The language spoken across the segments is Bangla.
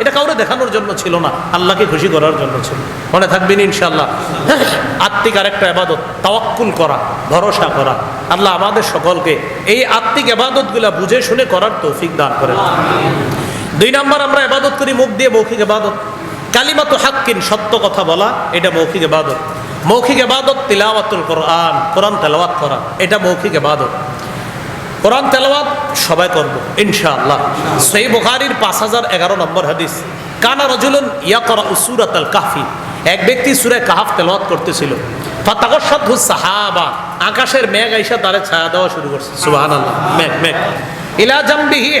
এটা কাউরে দেখানোর জন্য ছিল না, আল্লাহকে খুশি করার জন্য ছিল। মনে থাকবেন ইনশাল্লাহ আত্মিক আরেকটা আবাদত তাওয়াক্কুল করা, ভরসা করা। আল্লাহ আমাদের সকলকে এই আত্মিক আবাদতগুলা বুঝে শুনে করার তৌফিক দান করেন। দুই নম্বর, আমরা এবাদত করি মুখ দিয়ে মৌখিক এবাদত কালিমাতো হাক্কিন, সত্য কথা বলা, এটা মৌখিক এবাদত মৌখিক এবাদত তিলাওয়াতুল কোরআন কোরআন তেলাওয়াত করা, এটা মৌখিক এবাদত কোরআন তেলাওয়াত সবাই করব, ইনশাআল্লাহ। সেই বুখারির পাঁচ হাজার এগারো নম্বর হাদিস, কানা রজুলুন ইয়া করা উসুরাত আল কাফি এক ব্যক্তি সুরে কাহাফ তেলাওয়াত করতেছিল। সাহাবা, আকাশের মেঘ আইসা তারে ছায়া দেওয়া শুরু করছে। সুবহানাল্লাহ, মেঘ মেঘ। ইলা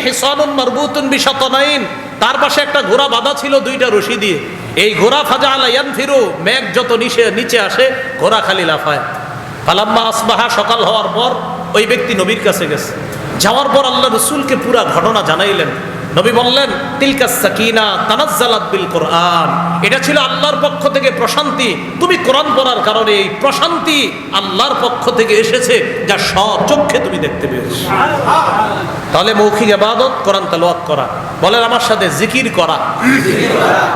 হিসানুন মারবুতুন বিশাতানাইন, তার পাশে একটা ঘোড়া বাঁধা ছিল দুইটা রশি দিয়ে। এই ঘোড়া ফাজা আলা ইয়ানফিরু, মেঘ যত নিচে নিচে আসে, ঘোড়া খালি লাফায়। ফালাম্মা আসবাহা সকাল হওয়ার পর ওই ব্যক্তি নবীর কাছে গেছে। যাওয়ার পর আল্লাহ রসুলকে পুরা ঘটনা জানাইলেন। নবী বললেন, তিলকা সাকিনা তানাজ্জালাত বিল কোরআন। এটা ছিল আল্লাহর পক্ষ থেকে প্রশান্তি। তুমি কোরআন পড়ার কারণে এই প্রশান্তি আল্লাহর পক্ষ থেকে এসেছে, যা চক্ষে তুমি দেখতে পেয়েছ। তাহলে মৌখিক আবাদত, কোরআন তালোয়াত করা। বলেন, আমার সাথে জিকির করা।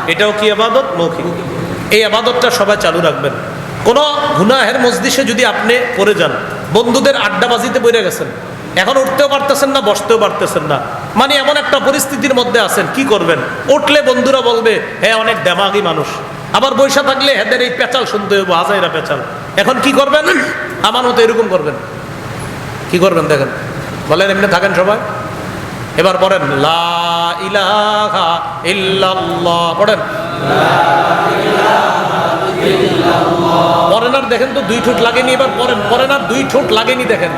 এটাও কি আবাদত? মৌখিক। এই আবাদতটা সবাই চালু রাখবেন। কোন গুনাহের মসজিষে যদি আপনি পড়ে যান বন্ধুদের আড্ডাবাজিতে বইরে গেছেন। এখন উঠতেও পারতেছেন না, বসতেও পারতেছেন না। মানে এমন একটা পরিস্থিতির মধ্যে আছেন, কি করবেন? উঠলে বন্ধুরা বলবে হ্যাঁ অনেক দেমাগি মানুষ। আবার বৈশা থাকলে, হেদের এই পেঁচাল শুনতে হইব, হাজাইরা পেঁচাল। এখন কি করবেন? আমার মতো এরকম করবেন। কি করবেন দেখেন? বলেন, এমনি থাকেন সবাই? এবার পড়েন, লা ইলাহা ইল্লাল্লাহ। পড়েন পড়েন আর দেখেন তো, দুই ঠোঁট লাগেনি এবার পড়েন পড়েন আর দুই ঠোঁট লাগেনি দেখেন।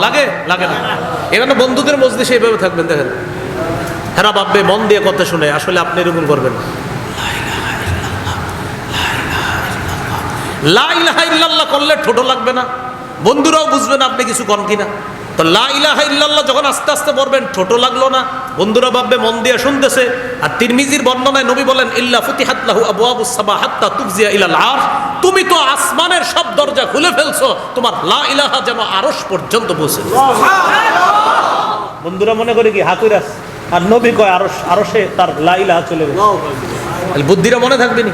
লাগে? লাগে না। এখানে বন্ধুদের মজলিসে এইভাবে থাকবেন, দেখেন। হ্যাঁ ভাববে, মন দিয়ে কথা শুনে, আসলে আপনি এরকম করবেন। লা ইলাহা ইল্লাল্লাহ। করলে ঠোঁটো লাগবে না। বন্ধুরাও বুঝবে না আপনি কিছু কন কিনা। তো লা ইলাহা ইল্লাল্লাহ যখন আস্তে আস্তে পড়বেন ঠোঁটো লাগল না বন্ধুরা ভাববে মন দিয়ে শুনতেছে। আর তিরমিজির বর্ণনায় নবী বলেন ইল্লা ফুতিহাত লাহু আবওয়াবুস সামা হাত্তা তুফজিয়া ইলাল আরশ। তুমি তো আসমানের সব দরজা খুলে ফেলছো তোমার লা ইলাহা যেন আরশ পর্যন্ত পৌঁছে বন্ধুরা মনে করে কি হাকুরাস আর নবী কয় আরশ আরশে তার লা ইলাহা চলে তাহলে বুদ্ধিরা মনে থাকবে নি?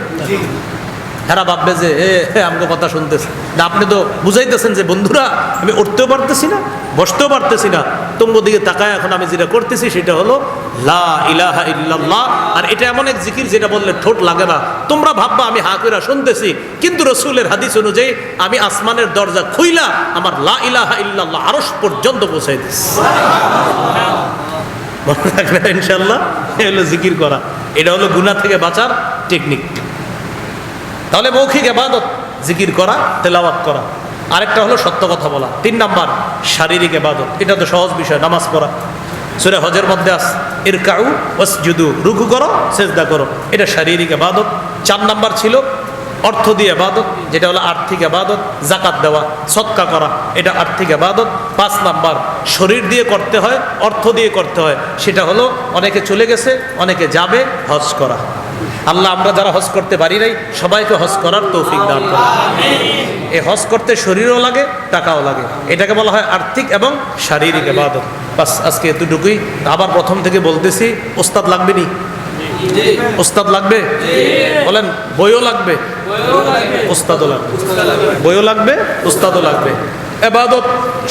হেরা ভাববে যে, এ আমাকে কথা শুনতেছে। না, আপনি তো বুঝাইতেছেন যে, বন্ধুরা, আমি উঠতেও পারতেছি না, বসতেও পারতেছি না। তোমার দিকে তাকায় এখন আমি যেটা করতেছি সেটা হলো, লা ইলাহা ইল্লাল্লাহ। আর এটা এমন এক জিকির যেটা বললে ঠোঁট লাগে না। তোমরা ভাববা, আমি হা কইরা শুনতেছি, কিন্তু রসুলের হাদিস অনুযায়ী আমি আসমানের দরজা খুইলা আমার লা ইলাহা ইল্লাল্লাহ আরশ পর্যন্ত পৌঁছাই রাখবেন ইনশাল্লাহ এ হলো জিকির করা। এটা হলো গুনাহ থেকে বাঁচার টেকনিক তাহলে মৌখিক এবাদত জিকির করা, তেলাওয়াত করা। আরেকটা হলো সত্য কথা বলা। তিন নাম্বার, শারীরিক এবাদত এটা তো সহজ বিষয়, নামাজ পড়া। সুরে হজের মধ্যে আস এর কাউ ওয়াসজুদু, রুকু করো, সেজদা করো। এটা শারীরিক এবাদত চার নাম্বার ছিল, অর্থ দিয়ে এবাদত যেটা হলো আর্থিক এবাদত জাকাত দেওয়া সৎকা করা। এটা আর্থিক এবাদত পাঁচ নাম্বার, শরীর দিয়ে করতে হয়, অর্থ দিয়ে করতে হয়। সেটা হলো, অনেকে চলে গেছে, অনেকে যাবে, হজ করা। আল্লাহ, আমরা যারা হজ করতে পারি নাই, সবাইকে হজ করার তৌফিক দান করে এই হজ করতে শরীরও লাগে, টাকাও লাগে। এটাকে বলা হয় আর্থিক এবং শারীরিক এবাদত বাস, আজকে এতটুকুই। আবার প্রথম থেকে বলতেছি, ওস্তাদ লাগবে নি? ওস্তাদ লাগবে? বলেন, বইও লাগবে? ওস্তাদও লাগবে। বইও লাগবে, ওস্তাদও লাগবে। এবাদত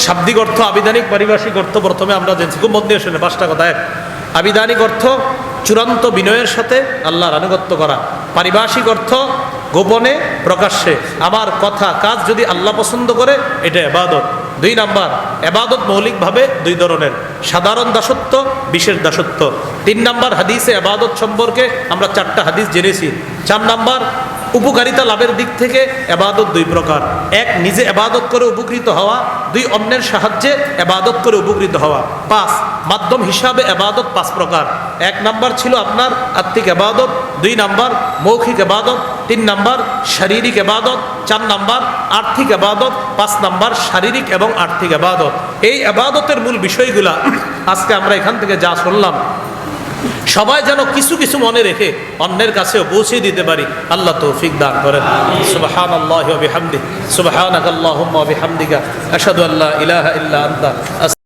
শাব্দিক অর্থ, আবিধানিক, পারিভাষিক অর্থ প্রথমে আমরা জেনেছি খুব মধ্যে শুনে, পাঁচটা কথা। এক, আবিধানিক অর্থ চূড়ান্ত বিনয়ের সাথে আল্লাহর আনুগত্য করা। পারিভাষিক অর্থ গোপনে প্রকাশ্যে। আমার কথা, কাজ যদি আল্লাহ পছন্দ করে, এটা এবাদত দুই নাম্বার এবাদত মৌলিকভাবে দুই ধরনের। সাধারণ দাসত্ব, বিশেষ দাসত্ব। তিন নাম্বার, হাদিসে এবাদত সম্পর্কে আমরা চারটা হাদিস জেনেছি। চার নাম্বার উপকারিতা লাভের দিক থেকে এবাদত দুই প্রকার। এক, নিজে এবাদত করে উপকৃত হওয়া। দুই, অন্যের সাহায্যে এবাদত করে উপকৃত হওয়া। পাঁচ, মাধ্যম হিসাবে এবাদত পাঁচ প্রকার। এক নাম্বার ছিল আপনার আত্মিক এবাদত, দুই নাম্বার মৌখিক এবাদত, তিন নাম্বার শারীরিক এবাদত, চার নাম্বার আর্থিক এবাদত, পাঁচ নাম্বার শারীরিক এবং আর্থিক এবাদত। এই এবাদতের মূল বিষয়গুলা আজকে আমরা এখান থেকে যা শুনলাম সবাই যেন কিছু কিছু মনে রেখে অন্যের কাছেও পৌঁছে দিতে পারি, আল্লাহ তৌফিক দান করেন। সুবহান আল্লাহ বিহামদি সুবাহান আল্লাহ বিহামদিকা আসাদ আল্লাহ ইলাহা ইল্লা আনতা